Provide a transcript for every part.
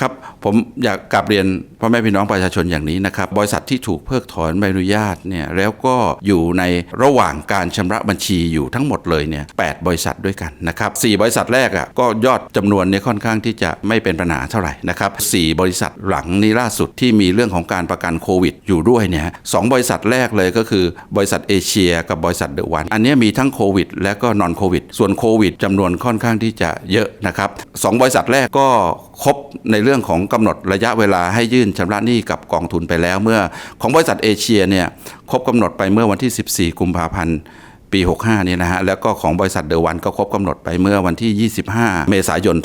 ครับผมอยากกลับเรียนพ่อแม่พี่น้องประชาชนอย่างนี้นะครับ บริษัทที่ถูกเพิกถอนใบอนุญาตเนี่ยแล้วก็อยู่ในระหว่างการชำระบัญชีอยู่ทั้งหมดเลยเนี่ยแบริษัทด้วยกันนะครับสบริษัทแรกอะก็ยอดจำนวนเนี่ยค่อนข้างที่จะไม่เป็นปัญหาเท่าไหร่นะครับสบริษัทหลังนี้ล่าสุดที่มีเรื่องของการประกันโควิด อยู่ด้วยเนี่ยสองบริษัทแรกเลยก็คือบริษัทเอเชีย กับบริษัทเดอะวัน อันนี้มีทั้งโควิด และก็นอนโควิด ส่วนโควิดจำนวนค่อนข้างที่จะเยอะนะครับสองบริษัทแรกก็ครบในเรื่องของกำหนดระยะเวลาให้ยื่นชำระหนี้กับกองทุนไปแล้วเมื่อ ของบริษัทเอเชียเนี่ยครบกำหนดไปเมื่อวันที่ 14 กุมภาพันธ์ ปี 65เนี่ยนะฮะแล้วก็ของบริษัทเดอะวันก็ครบกำหนดไปเมื่อวันที่ 25 เมษายน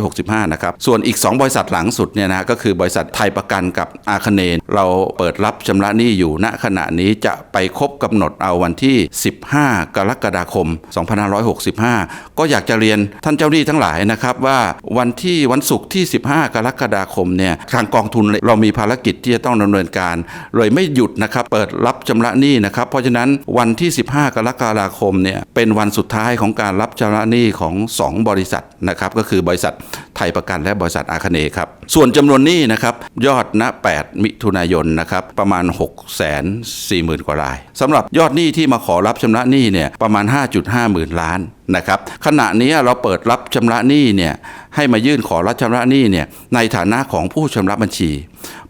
2565 นะครับ ส่วนอีก 2 บริษัทหลังสุดเนี่ยนะฮะก็คือบริษัทไทยประกันกับอาคเนเราเปิดรับชำระหนี้อยู่ณขณะนี้จะไปครบกำหนดเอาวันที่ 15 กรกฎาคม 2565 ก็อยากจะเรียนท่านเจ้าหนี้ทั้งหลายนะครับว่าวันที่วันศุกร์ที่ 15 กรกฎาคมเนี่ยทางกองทุนเรามีภารกิจที่จะต้องดำเนินการ เลยไม่หยุดนะครับเปิดรับชำระหนี้นะครับเพราะฉะนั้นวันที่ 15 กรกฎาาคมเนี่ยเป็นวันสุดท้ายของการรับชำระหนี้ของ 2 บริษัทนะครับก็คือบริษัทไทยประกันและบริษัทอาคเนย์ครับส่วนจำนวนหนี้นะครับยอดณ 8 มิถุนายนนะครับประมาณ 6 4 0 0 0 0 กว่ารายสำหรับยอดหนี้ที่มาขอรับชำระหนี้เนี่ยประมาณ 5.5 หมื่นล้านนะครับขณะนี้เราเปิดรับชำระหนี้เนี่ยให้มายื่นขอรับชำระหนี้เนี่ยในฐานะของผู้ชำระบัญชี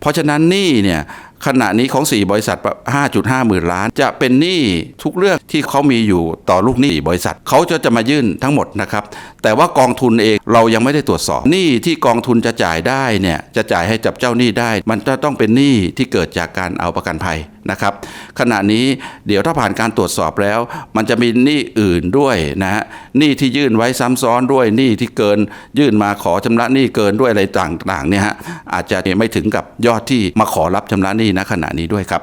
เพราะฉะนั้นหนี้เนี่ย ขณะนี้ของ 4 บริษัท 5.5 หมื่นล้าน จะเป็นหนี้ทุกเรื่องที่เขามีอยู่ต่อลูกหนี้บริษัทเขาจะจะมายื่นทั้งหมดนะครับ แต่ว่ากองทุนเองเรายังไม่ได้ตรวจสอบหนี้ที่กองทุนจะจ่ายได้เนี่ยจะจ่ายให้จับเจ้าหนี้ได้ มันจะต้องเป็นหนี้ที่เกิดจากการเอาประกันภัยนะครับ ขณะนี้เดี๋ยวถ้าผ่านการตรวจสอบแล้ว มันจะมีหนี้อื่นด้วยนะฮะ หนี้ที่ยื่นไว้ซ้ำซ้อนด้วยหนี้ที่เกิน ยื่นมาขอชำระหนี้เกินด้วยอะไรต่างๆเนี่ยฮะอาจจะไม่ถึงกับยอดที่มาขอรับชำระหนี้ณขณะนี้ด้วยครับ